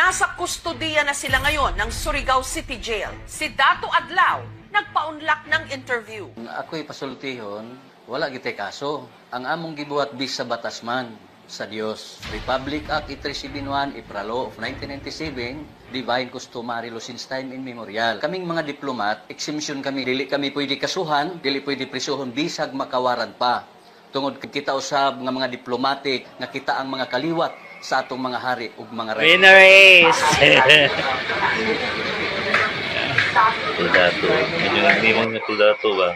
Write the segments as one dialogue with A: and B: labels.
A: Nasa kustodiya na sila ngayon ng Surigao City Jail. Si Dato Adlaw nagpaunlak ng interview.
B: Ako'y pasultihon, wala gitay kaso. Ang among gibuhat bis sa batas man sa Dios. Republic Act 371, Ipralo of 1997, Divine Customary Law since time immemorial. Kaming mga diplomat, exemption kami, dili kami pwede kasuhan, dili pwede prisuhon, bisag makawaran pa. Tungod kita usab nga mga diplomatic, nga kita ang mga kaliwat sa atong mga hari ug mga rey.
C: Winner race! Tudato. Medyo nagmimang na tudato ba?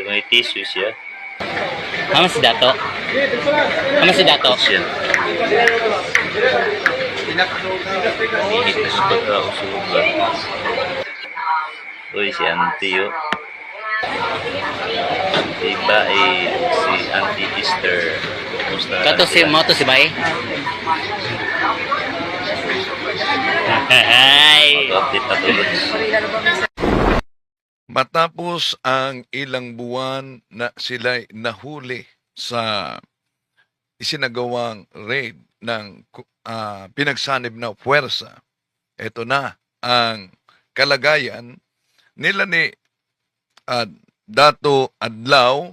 C: Yung may tissue siya.
D: Kamu si Dato? Kamu si Dato?
C: Siya. Init na siya pagkausulog ba? Uy, si Auntie oh. Iba eh, si Auntie Easter.
D: Kato si
C: sila?
D: mo to si Bay? Ay!
E: Matapos ang ilang buwan na sila'y nahuli sa isinagawang raid ng ah, pinagsanib na puwersa, ito na ang kalagayan nila ni ah, Dato Adlaw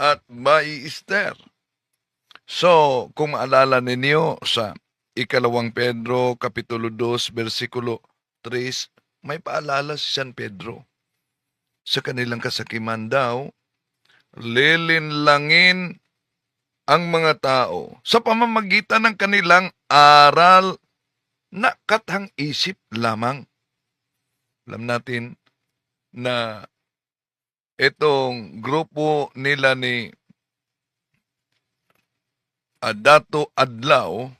E: at Bai Esther. So, kung maalala ninyo sa ikalawang Pedro, Kapitulo 2, versikulo 3, may paalala si San Pedro sa kanilang kasakiman daw, lilinlangin ang mga tao sa pamamagitan ng kanilang aral na kathang isip lamang. Alam natin na itong grupo nila ni Adato Adlaw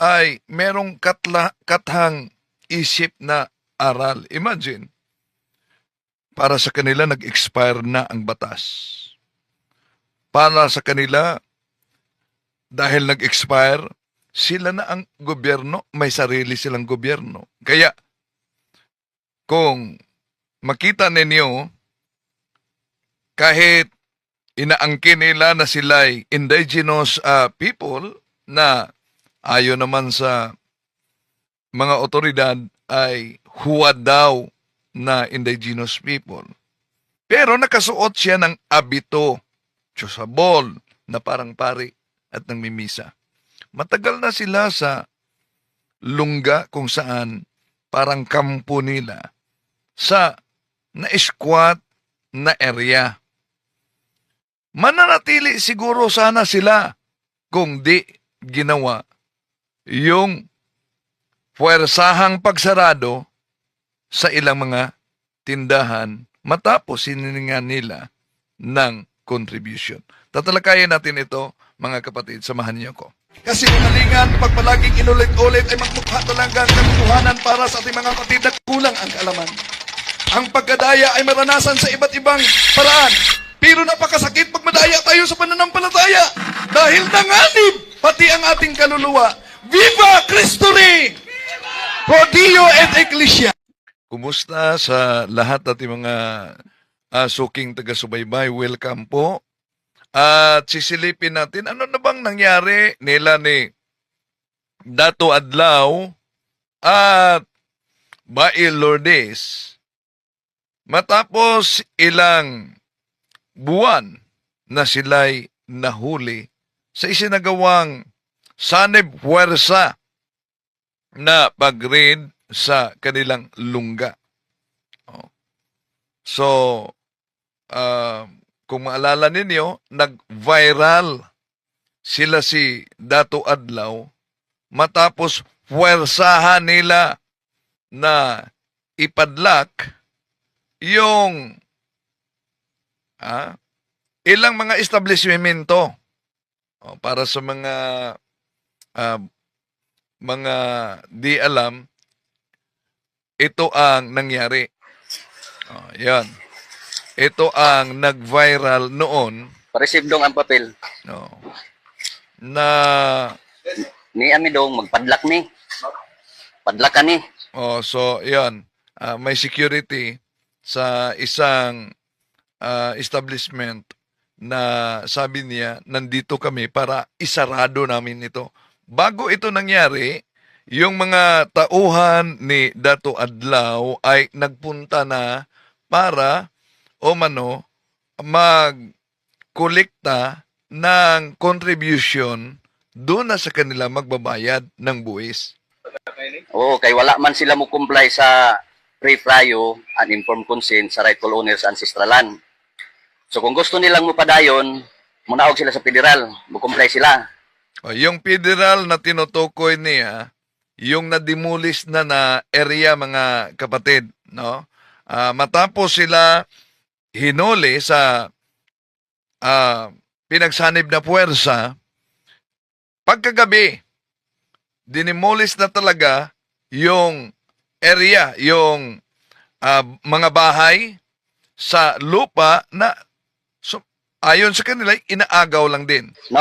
E: ay merong katla, kathang isip na aral. Imagine, para sa kanila nag-expire na ang batas. Para sa kanila, dahil nag-expire, sila na ang gobyerno, may sarili silang gobyerno. Kaya, kung makita ninyo, kahit inaangkin nila na sila'y indigenous ah, people na ayon naman sa mga otoridad ay huwad daw na indigenous people. Pero nakasuot siya ng abito, chusabol, na parang pari at nangmimisa. Matagal na sila sa lungga kung saan parang kampo nila sa na-squat na area. Mananatili siguro sana sila kung di ginawa yung puwersahang pagsarado sa ilang mga tindahan matapos siningan nila ng contribution. Tatalakayin natin ito, mga kapatid. Samahan niyo ko. Kasi umalingan, pag palaging inulit-ulit ay magmukha talagang katotohanan para sa ating mga kapatid na kulang ang kaalaman. Ang pagkadaya ay maranasan sa iba't ibang paraan. Pero napakasakit pag madaya tayo sa pananampalataya. Dahil nanganib pati ang ating kaluluwa. Viva Cristo Rey! Pro Dio et Ecclesia! Kumusta sa lahat ating mga uh, suking taga-subaybay? Welcome po. At sisilipin natin, ano na bang nangyari nila ni Dato Adlaw at Bail Lourdes matapos ilang buwan na sila'y nahuli sa isinagawang sanib puwersa na pag-raid sa kanilang lungga. Oh. So, uh, kung maalala ninyo, nag-viral sila si Dato Adlaw matapos puwersahan nila na ipadlak yung ah, ilang mga establishmento oh, para sa mga ah, mga di alam ito ang nangyari. Oh, yan. Ito ang nag-viral noon
B: Paresibdong ang papel.
E: no, na
B: Ni ami dong magpadlak ni. Padlak ka ni.
E: oh, so yan Ah, may security sa isang ah, establishment na sabi niya nandito kami para isarado namin ito. Bago ito nangyari, yung mga tauhan ni Dato Adlaw ay nagpunta na para o mano magkolekta ng contribution doon na sa kanila magbabayad ng buwis.
B: Oo, kay wala man sila mo comply sa prayo and informed consent sa rightful owners ancestral land. So kung gusto nilang mupadayon, munaog sila sa federal, mo comply sila.
E: O, yung federal na tinutukoy niya, yung nadimulis na na area mga kapatid, no? Ah, matapos sila hinuli sa ah, pinagsanib na puwersa, pagkagabi, dinimulis na talaga yung area, yung ah, mga bahay sa lupa na ayon sa kanila, inaagaw lang din.
B: No?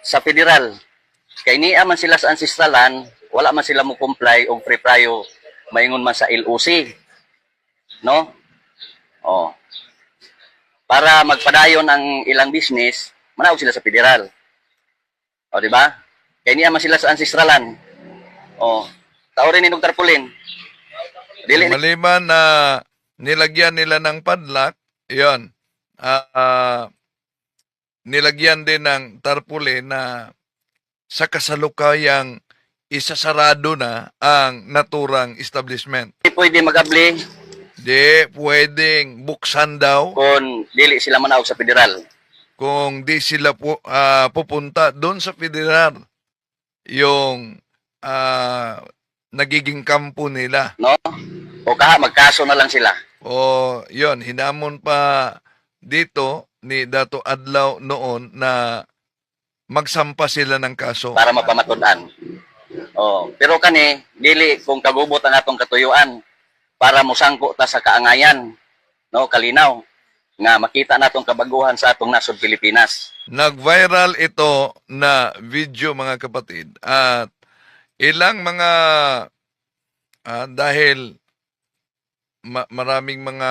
B: Sa federal. Kay niya man sila sa ancestral land, wala man sila mo comply og free prayo maingon man sa LOC. No? Oh. Para magpadayon ang ilang business, manawag sila sa federal. O, di ba? Kay niya man sila sa ancestral land. Oh. Tao rin ni tarpulin. Dili
E: Maliban na nilagyan nila ng padlock, yon ah, nilagyan din ng tarpaulin na sa kasalukayang isasarado na ang naturang establishment.
B: pwede magabli
E: Di pwedeng buksan daw
B: kung dili sila manawag sa federal.
E: kung di sila pu- ah, pupunta doon sa federal yung ah, nagiging kampo nila.
B: No? O kaha, magkaso na lang sila.
E: O yon hinamon pa dito ni Dato Adlaw noon na magsampa sila ng kaso.
B: para mapamatudan. Oh, pero kani dili kung kagubot ang atong katuyuan para mosangko ta sa kaangayan, no, kalinaw nga makita natong kabaguhan sa atong nasod Pilipinas.
E: Nag-viral ito na video mga kapatid at ilang mga ah, dahil ma- maraming mga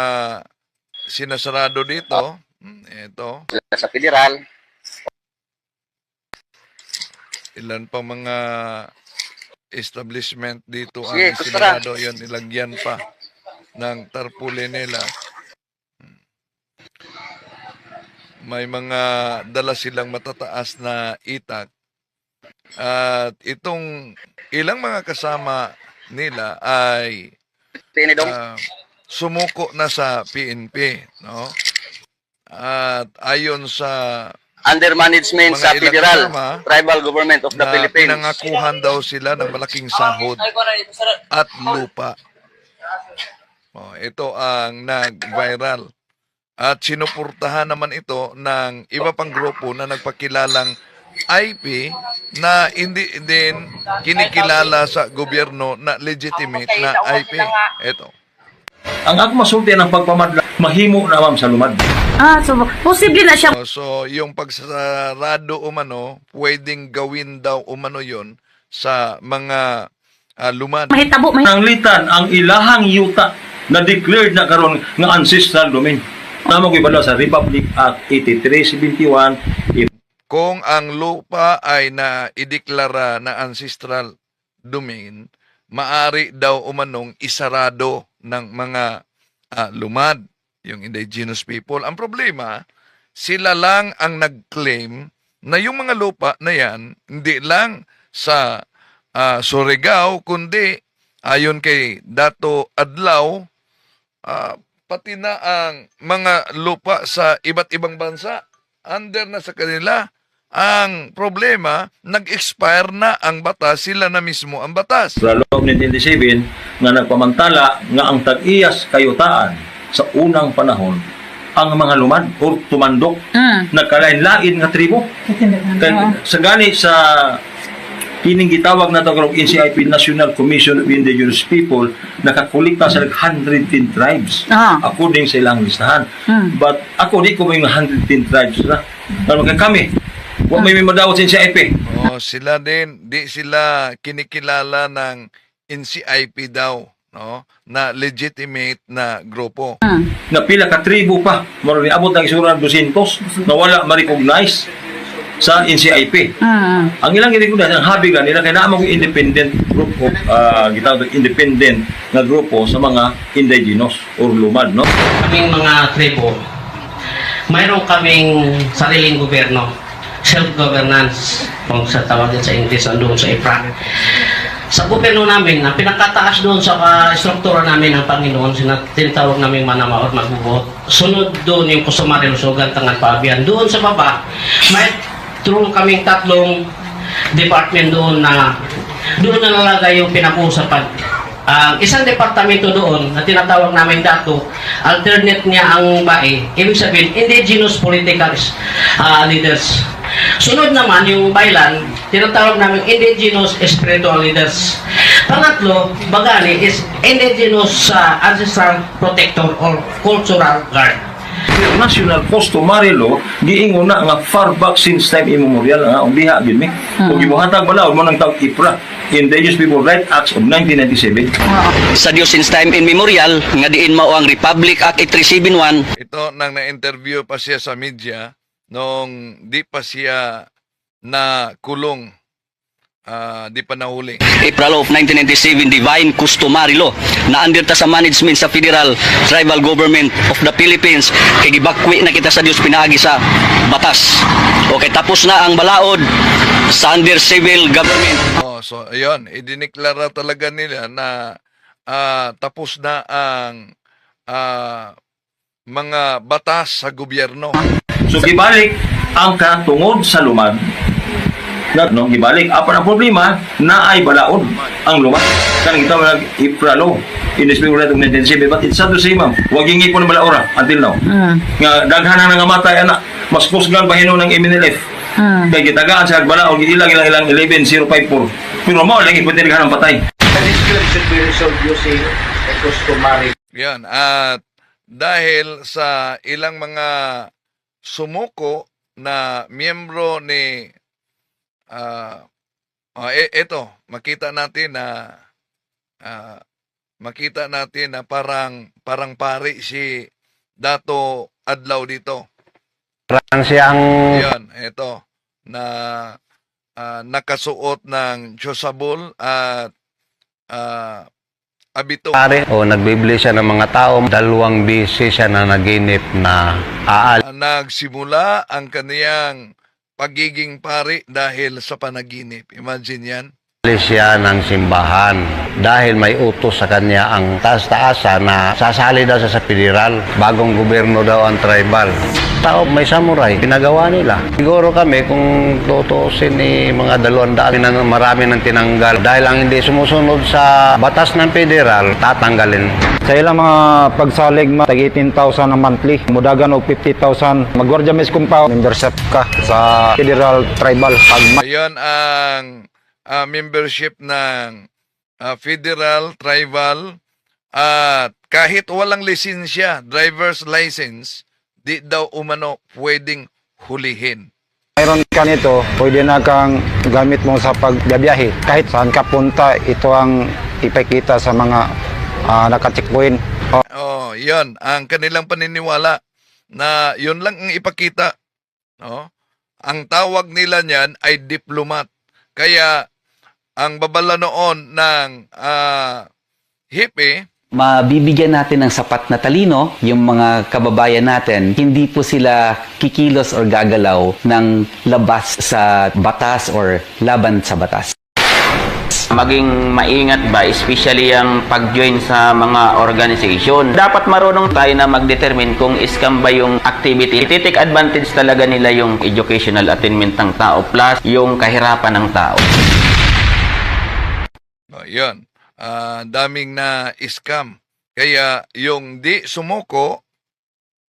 E: sinasarado dito. Hmm, Ito,
B: Sila sa federal,
E: ilan pa mga establishment dito ang
B: Sige, kusara.
E: sinarado yon nilagyan pa ng tarpaulin nila. May mga dala silang matataas na itak. At itong ilang mga kasama nila ay ah, sumuko na sa PNP, no? At ayon sa
B: under management sa federal
E: kasama,
B: tribal government of the
E: na
B: Philippines.
E: pinangakuhan daw sila ng malaking sahod at lupa. Oh, ito ang nag-viral. At sinuportahan naman ito ng iba pang grupo na nagpakilalang IP na hindi din kinikilala sa gobyerno na legitimate na IP. Ito.
F: Ang ako masulti ng pagpamadla, mahimo na ma'am sa lumad.
G: Ah, so posible na siya
E: Oh, so, yung pagsarado umano, pwedeng gawin daw umano yon sa mga ah, lumad.
G: mahitabo mahit
F: Nanglitan ang ilahang yuta na declared na karon nga ancestral domain. Tama ko ibala sa Republic Act 8371 if
E: kung ang lupa ay na ideklara na ancestral domain, maari daw umanong isarado ng mga ah, lumad, yung indigenous people. Ang problema, sila lang ang nag-claim na yung mga lupa na yan, hindi lang sa ah, Surigao, kundi ayon kay Dato Adlaw, ah, pati na ang mga lupa sa iba't ibang bansa, under na sa kanila. Ang problema, nag-expire na ang batas, sila na mismo ang batas.
F: sa loob ng 1997 nga nagpamantala nga ang tag-iyas kayutaan sa unang panahon ang mga lumad o tumandok
G: Mm.
F: nagkalain-lain nga tribo. Kay, sa gani sa kining gitawag na tawag NCIP National Commission of Indigenous People nakakulikta sa 110 tribes
G: Ah.
F: according sa ilang listahan.
G: Hmm.
F: But ako di ko may 110 tribes na. Pero kami, wa may may madawat sa NCIP.
E: Oh, sila din, di sila kinikilala ng NCIP daw, no? Na legitimate na grupo.
F: na pila ka tribo pa maro ni abot ng isura 200 na wala ma-recognize sa NCIP.
G: Mm.
F: Ang ilang ginikuda, ang habi ka nila, kaya naman yung independent group of, uh, gitawag independent na grupo sa mga indigenous or lumad, no?
H: kaming mga tribo, mayroon kaming sariling gobyerno, self-governance, kung sa tawagin sa English, doon sa IPRA. Sa gobyerno namin, ang pinakataas doon sa uh, struktura namin ng Panginoon, tinatawag namin manama or magbubuot. Sunod doon yung kusumari, lusugan, tangan, paabian. Doon sa baba, may true kaming tatlong department doon na doon na nalagay yung pinag-uusapan ang isang departamento doon na tinatawag namin dato, alternate niya ang BAE, ibig sabihin, indigenous political ah, leaders. Sunod naman yung Bailan, tinatawag namin indigenous spiritual leaders. Pangatlo, Bagani is indigenous ah, ancestral protector or cultural guard.
F: National customary law giingon na nga far back since time immemorial nga ang diha gid mi ug gibuhatag balaod mo nang tawag IPRA Indigenous People Rights Acts of 1997
B: Sa Dios since time immemorial, nga diin mao ang Republic Act 8371
E: Ito nang na-interview pa siya sa media nung di pa siya na kulong, ah, di pa nahuli.
B: April of 1997 Divine Customary Law na under ta sa management sa Federal Tribal Government of the Philippines kay gibakwi na kita sa Dios pinaagi sa batas. Okay, tapos na ang balaod sa under civil government.
E: Oh, so ayun, idiniklara talaga nila na ah, tapos na ang ah, mga batas sa gobyerno.
F: So gibalik ang katungod sa lumad. Na, no, gibalik. Apan ang problema, na ay balaod ang lumad. Kanang kita nag ipralo in the spirit of 1997 but it's sad to say ma'am wag hingi po ng balaora until now
G: Mm.
F: nga daghan na nga matay anak mas kusgan pa hinon ng MNLF
G: Mm.
F: kay gitagaan sa balaod ilang ilang ilang 11054 pero mao lang ipwede daghan ng patay
E: Yan, at dahil sa ilang mga sumuko na miyembro ni ah, e- eto, makita natin na ah, makita natin na parang parang pari si Dato Adlaw dito.
I: Parang siyang
E: Yan, eto na ah, nakasuot ng Chosabol at ah, abito.
I: pare o nagbibili siya ng mga tao. Dalawang bisi siya na naginip na aal.
E: Nagsimula ang kaniyang pagiging pari dahil sa panaginip. Imagine yan.
I: Siya ng simbahan dahil may utos sa kanya ang taas-taasa na sasali daw siya sa federal. Bagong gobyerno daw ang tribal. Tao, may samurai. Pinagawa nila. Siguro kami kung tutusin ni mga dalawang daan na marami nang tinanggal. Dahil ang hindi sumusunod sa batas ng federal, tatanggalin.
J: Sa ilang mga pagsalig, tag 18,000 ang monthly. Mudagan og 50,000. Magwardya mes compound. Membership ka sa federal tribal. Pag
E: Ayan ang ah, membership ng ah, federal, tribal, at kahit walang lisensya, driver's license, di daw umano pwedeng hulihin.
J: mayroon ka nito, pwede na kang gamit mo sa pagbiyahe. Kahit saan ka punta, ito ang ipakita sa mga uh, naka-checkpoint. O,
E: Oh, 'yon ang kanilang paniniwala na 'yon lang ang ipakita. No? Ang tawag nila niyan ay diplomat. Kaya ang babala noon ng ah, hippie
K: mabibigyan natin ng sapat na talino yung mga kababayan natin, hindi po sila kikilos or gagalaw ng labas sa batas or laban sa batas.
D: Maging maingat ba, especially ang pag-join sa mga organization. Dapat marunong tayo na mag-determine kung scam ba yung activity. Ititik advantage talaga nila yung educational attainment ng tao plus yung kahirapan ng tao.
E: Oh, yun. Ah, daming na scam. Kaya yung di sumuko,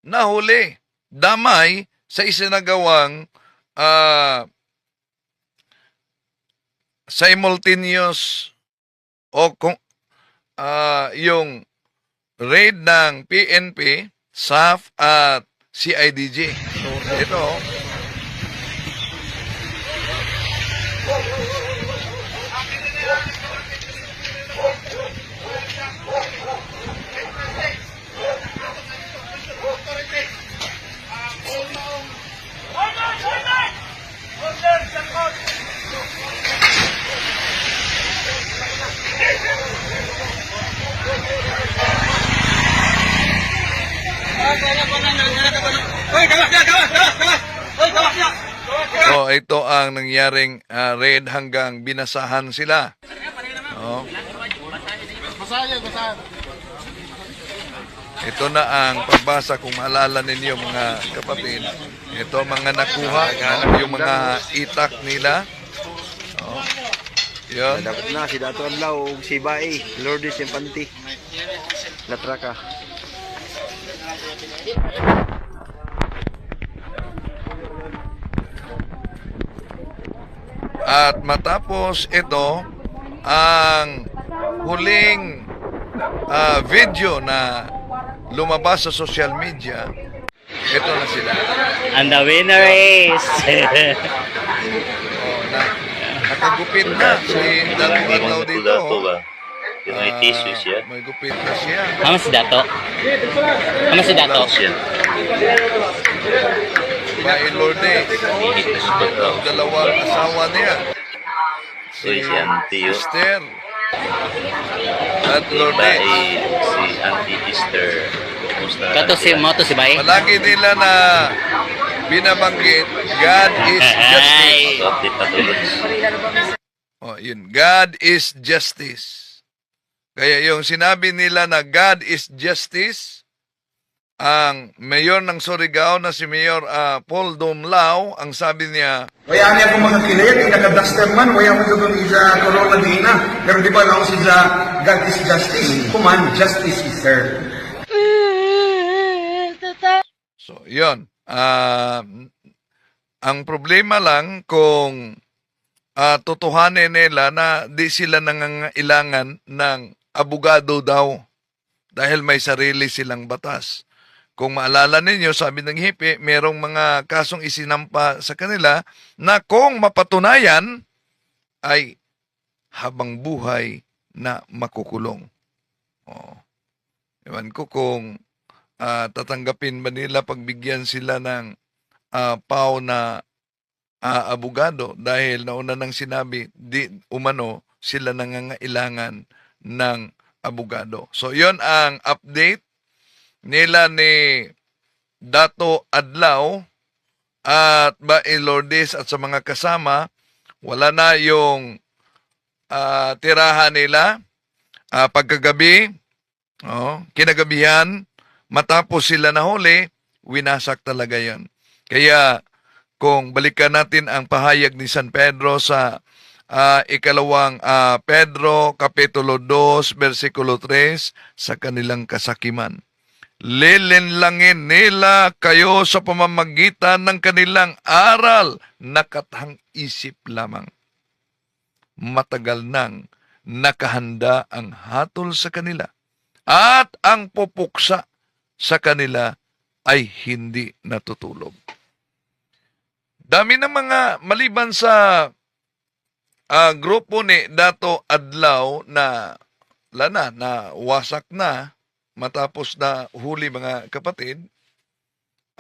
E: nahuli. Damay sa isinagawang ah, simultaneous o kung ah, yung raid ng PNP, SAF at CIDG. So, ito, nangyaring ah, raid hanggang binasahan sila. Oh. Ito na ang pagbasa kung maalala ninyo mga kapatid. Ito mga nakuha, no? yung mga itak nila. Oh. Yun.
J: Dapat na si Dato Adlaw si Bae, Lourdes Infante. Latraka.
E: At matapos ito, ang huling ah, video na lumabas sa social media, ito na sila.
C: And the winner is...
E: Oh, na, nakagupit na si Adlaw
C: Ito
E: dito.
C: Yung may
E: Ah,
C: tissue siya.
E: May gupit na siya.
H: Ama si Dato. Ama si Dato.
C: Siya. Na siya daw.
E: Ang dalawang asawa niya.
C: Si Auntie yun.
E: Esther. At
C: Si Bae,
E: Lourdes.
C: si Auntie Easter. Kumusta?
H: Kato si mo to si Bay.
E: Palagi nila na binabanggit, God is justice. Oh, yun. God is justice. Kaya yung sinabi nila na God is justice, ang mayor ng Surigao na si Mayor ah, Paul Dumlao, ang sabi niya,
L: Waya niya kung makakilayat, inaka-duster man, waya mo doon sa corona din na. Pero di ba lang si sa God is justice. Kuman, justice is served.
E: So, yun. Ah, ang problema lang kung ah, totohanin nila na di sila nangangailangan ng abogado daw dahil may sarili silang batas. Kung maalala ninyo, sabi ng hipi, merong mga kasong isinampa sa kanila na kung mapatunayan ay habang buhay na makukulong. Oh. Ewan ko kung ah, tatanggapin ba nila pagbigyan sila ng ah, pau na ah, abogado dahil nauna nang sinabi di umano sila nangangailangan ng abogado. So yon ang update nila ni Dato Adlaw at Bae Lourdes at sa mga kasama wala na yung ah, tirahan nila Ah, pagkagabi oh, kinagabihan matapos sila nahuli, winasak talaga yon. Kaya kung balikan natin ang pahayag ni San Pedro sa ah, ikalawang ah, Pedro, Kapitulo 2, versikulo 3, sa kanilang kasakiman. Lilinlangin nila kayo sa pamamagitan ng kanilang aral na katang isip lamang. Matagal nang nakahanda ang hatol sa kanila at ang pupuksa sa kanila ay hindi natutulog. Dami ng mga maliban sa ah, grupo ni Dato Adlaw na lana na wasak na matapos na huli mga kapatid.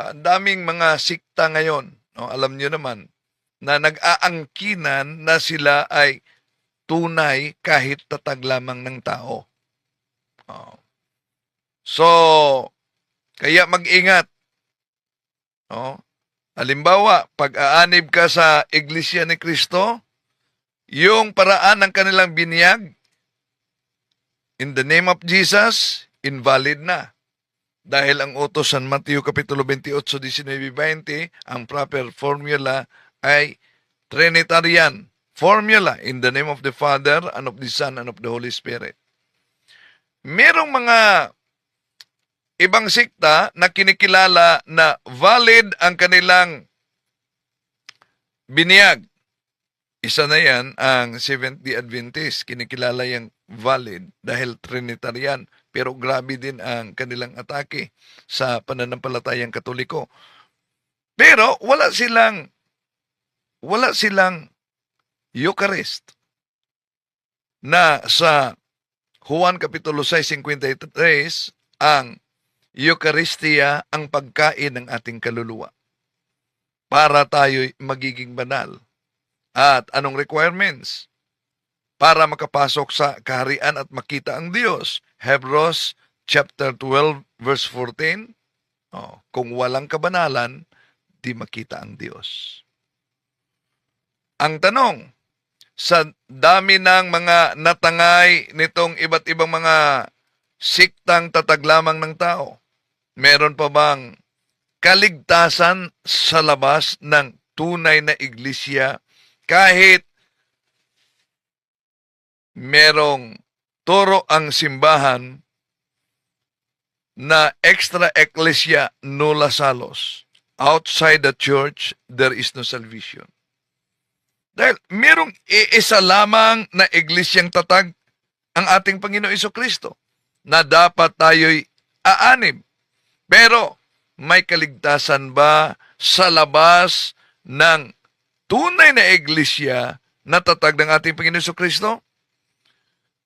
E: ah, daming mga sikta ngayon. No, alam niyo naman na nag-aangkinan na sila ay tunay kahit tatag lamang ng tao. Oh. So, kaya mag-ingat. No? Halimbawa, pag aanib ka sa Iglesia ni Kristo, yung paraan ng kanilang binyag, in the name of Jesus, invalid na. Dahil ang utos San Mateo Kapitulo 28, 19, 20, ang proper formula ay Trinitarian formula in the name of the Father and of the Son and of the Holy Spirit. Merong mga ibang sikta na kinikilala na valid ang kanilang biniyag. Isa na yan ang Seventh-day Adventist. Kinikilala yung valid dahil Trinitarian. Pero grabe din ang kanilang atake sa pananampalatayang katoliko. Pero wala silang wala silang Eucharist na sa Juan Kapitulo 6.53 ang Eucharistia ang pagkain ng ating kaluluwa para tayo magiging banal. At anong requirements? Para makapasok sa kaharian at makita ang Diyos. Hebrews chapter 12 verse 14. Oh, kung walang kabanalan, di makita ang Diyos. Ang tanong, sa dami ng mga natangay nitong iba't ibang mga siktang tatag lamang ng tao, meron pa bang kaligtasan sa labas ng tunay na iglesia kahit merong turo ang simbahan na extra ecclesia nulla salos. Outside the church, there is no salvation. Dahil merong iisa lamang na iglesyang tatag ang ating Panginoon Iso Kristo na dapat tayo'y aanib. Pero may kaligtasan ba sa labas ng tunay na iglesia na tatag ng ating Panginoon Iso Kristo?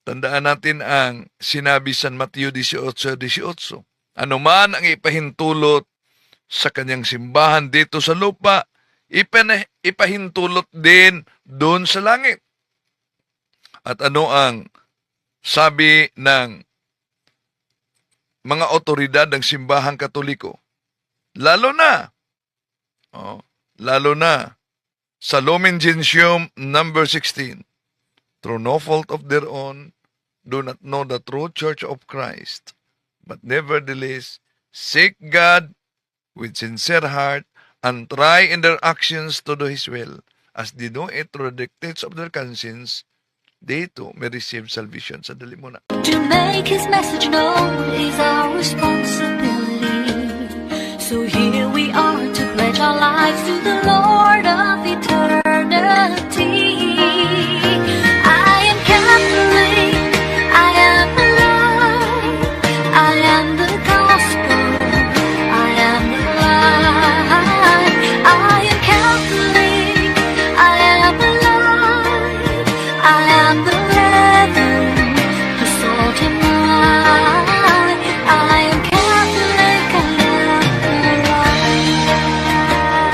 E: Tandaan natin ang sinabi San Mateo 18.18. Ano man ang ipahintulot sa kanyang simbahan dito sa lupa, ipahintulot din doon sa langit. At ano ang sabi ng mga otoridad ng simbahang katoliko? Lalo na, oh, lalo na, sa Lumen Gentium number 16, through no fault of their own, do not know the true church of Christ, but nevertheless seek God with sincere heart and try in their actions to do His will, as they do it through the dictates of their conscience, they too may receive salvation. Sandali muna.
M: To make his message known is our responsibility. So here we are to pledge our lives to the